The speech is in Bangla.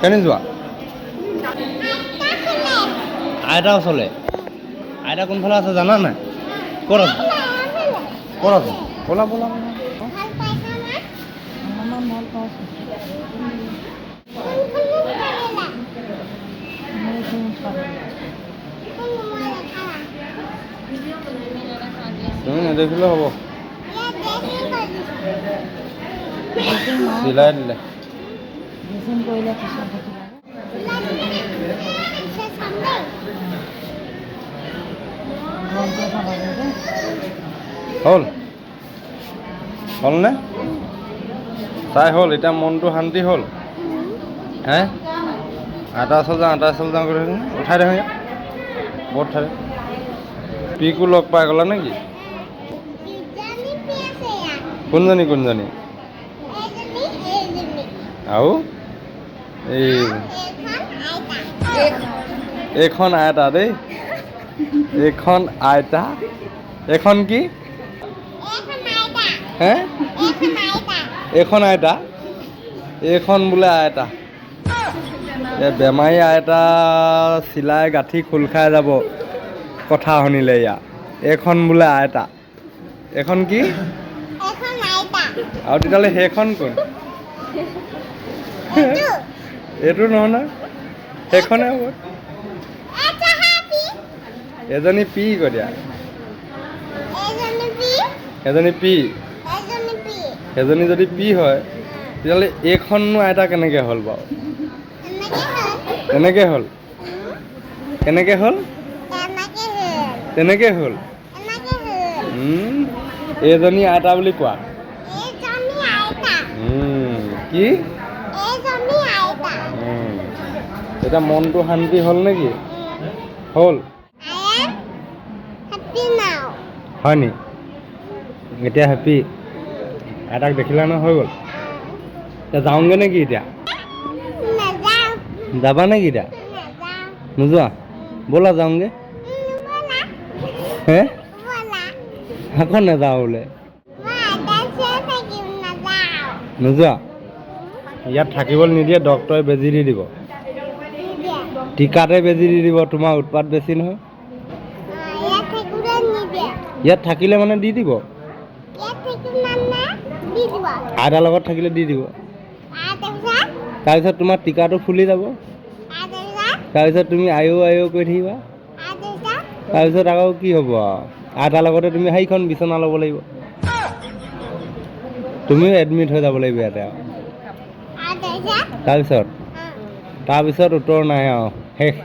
কেনে যোৱা? আইতা ওচৰলে। আইতা কোনফালে আছে জানা নাই? ক'ত আছে? ক'ত আছে? ব'লা ব'লা ভালো পাইছা চাব লাগে হ'ল হ'লনে চাই হ'ল এতিয়া মনটো শান্তি হ'ল হে আটা ওচৰ যাওঁ আটা ওচৰ যাওঁ কৰি উঠাই দেখোঁ ইয়াত বহুত উঠাই দে পিকো লগ পাই গ'লা নেকি কোনজনী কোনজনী এইখন আইতা এইখন আইতা দেই এইখন আইতা এইখন কি? এইখন আইতা হে? এইখন আইতা এইখন আইতা এইখন বোলে এই বেমাৰী আইতা চিলাই গাঁঠি খোল খাই যাব। কথা শুনিলে ইয়াত এইখন বোলে আইতা এইখন কি? আৰু তেতিয়াহ'লে সেইখন কোন? এইটো নহয় নহয় সেইখনে হ'ব। এজনী পি কৈ দিয়া এজনী পি। এজনী এজনী যদি পি হয় তেতিয়াহ'লে এইখননো আইতা কেনেকৈ হ'ল বাৰু? এনেকে হ'ল? কেনেকৈ হ'ল? তেনেকৈ হ'ল? এইজনী আইতা বুলি কোৱা। কি? এতিয়া মনটো শান্তি হ'ল নেকি? হ'ল। হয় নি এতিয়া হেপী আইতাক দেখিলা ন হৈ গ'ল। এতিয়া যাওঁগৈ নেকি এতিয়া? যাবা নেকি এতিয়া? নোযোৱা? ব'লা যাওঁগৈ। হে? আকৌ নাযাওঁ বোলে। নোযোৱা? ইয়াত থাকিবলৈ নিদিয়ে ডক্তৰে বেজি দি দিব। টিকাতে বেজি দি দিব, তোমাৰ উৎপাত বেছি নহয়। ইয়াত থাকিলে মানে দি দিব। আইতাৰ লগত থাকিলে দি দিব। তাৰপিছত তোমাৰ টিকাটো ফুলি যাব। তাৰপিছত তুমি আয়ো আয়ো কৰি থাকিবা। তাৰপিছত আকৌ কি হ'ব আৰু? আইতাৰ লগতে তুমি সেইখন বিচনা ল'ব লাগিব। তুমিও এডমিট হৈ যাব লাগিব ইয়াতে আৰু। তাৰপিছত তাৰপিছত উত্তৰ নাই আৰু শেষ।